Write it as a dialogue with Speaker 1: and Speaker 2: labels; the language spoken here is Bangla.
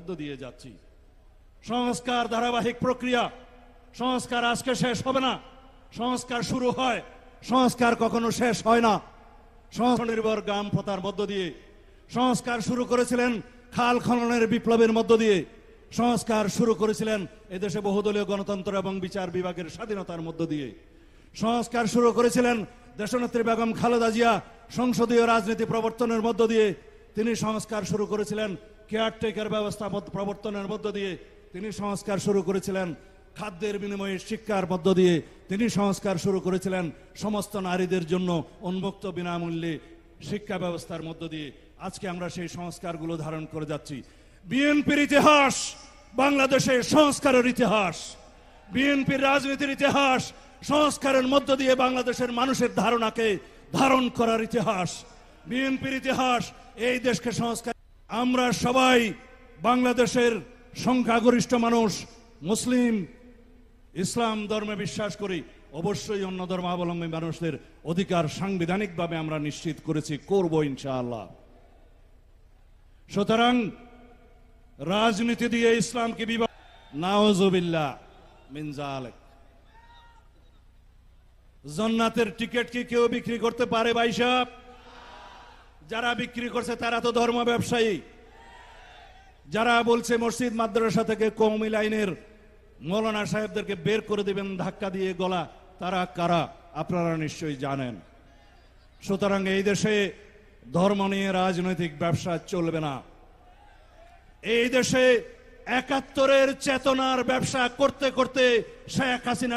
Speaker 1: মধ্য দিয়ে যাচ্ছি। সংস্কার ধারাবাহিক প্রক্রিয়া। সংস্কার আজকে শেষ হবে না। সংস্কার শুরু হয়। সংস্কার কখনো শেষ হয় না। সংস্কার গ্রাম প্রথার মধ্য দিয়ে। সংস্কার শুরু করেছিলেন খাল খননের বিপ্লবের মধ্য দিয়ে। সংস্কার শুরু করেছিলেন এদেশে বহুদলীয় গণতন্ত্র এবং বিচার বিভাগের স্বাধীনতার মধ্য দিয়ে। সংস্কার শুরু করেছিলেন দেশনেত্রী বেগম খালেদা জিয়া সংসদীয় রাজনীতি প্রবর্তনের মধ্য দিয়ে। তিনি সংস্কার শুরু করেছিলেন কেয়ারটেকার ব্যবস্থা প্রবর্তনের মধ্য দিয়ে তিনি সংস্কার শুরু করেছিলেন। খাদ্যের বিনিময়ে শিক্ষার মধ্য দিয়ে তিনি সংস্কার শুরু করেছিলেন। সমস্ত নারীদের জন্য উন্মুক্ত বিনামূল্যে শিক্ষা ব্যবস্থার মধ্য দিয়ে আজকে আমরা সেই সংস্কারগুলো ধারণ করে যাচ্ছি। বিএনপির ইতিহাস বাংলাদেশের সংস্কারের ইতিহাস। বিএনপির রাজনীতির ইতিহাস সংস্কারের মধ্য দিয়ে বাংলাদেশের মানুষের ধারণাকে ধারণ করার ইতিহাস। বিএনপির ইতিহাস এই দেশকে সংস্কার আমরা সবাই বাংলাদেশের সংখ্যাগরিষ্ঠ মানুষ, মুসলিম, ইসলাম ধর্মে বিশ্বাস করি, অবশ্যই অন্য ধর্মাবলম্বী মানুষদের অধিকার সাংবিধানিকভাবে আমরা নিশ্চিত করেছি, করব ইনশাআল্লাহ। সুতরাং রাজনীতি দিয়ে ইসলামকে বিভাগ নাওজুবিল্লাহ মিন জালেক জান্নাতের টিকিট কি কেউ বিক্রি করতে পারে ভাই সাহেব? যারা বিক্রি করছে তারা তো ধর্ম ব্যবসায়ী। যারা বলছে মসজিদ মাদ্রাসা থেকে কৌমি লাইনের মৌলানা সাহেবদেরকে বের করে দিবেন, ধাক্কা দিয়ে গলা, তারা কারা? আপনারা নিশ্চয়ই জানেন। সুতরাং এই দেশে ধর্ম নিয়ে রাজনৈতিক ব্যবসা চলবে না। এই দেশে একাত্তরের চেতনার ব্যবসা করতে করতে শেখ হাসিনা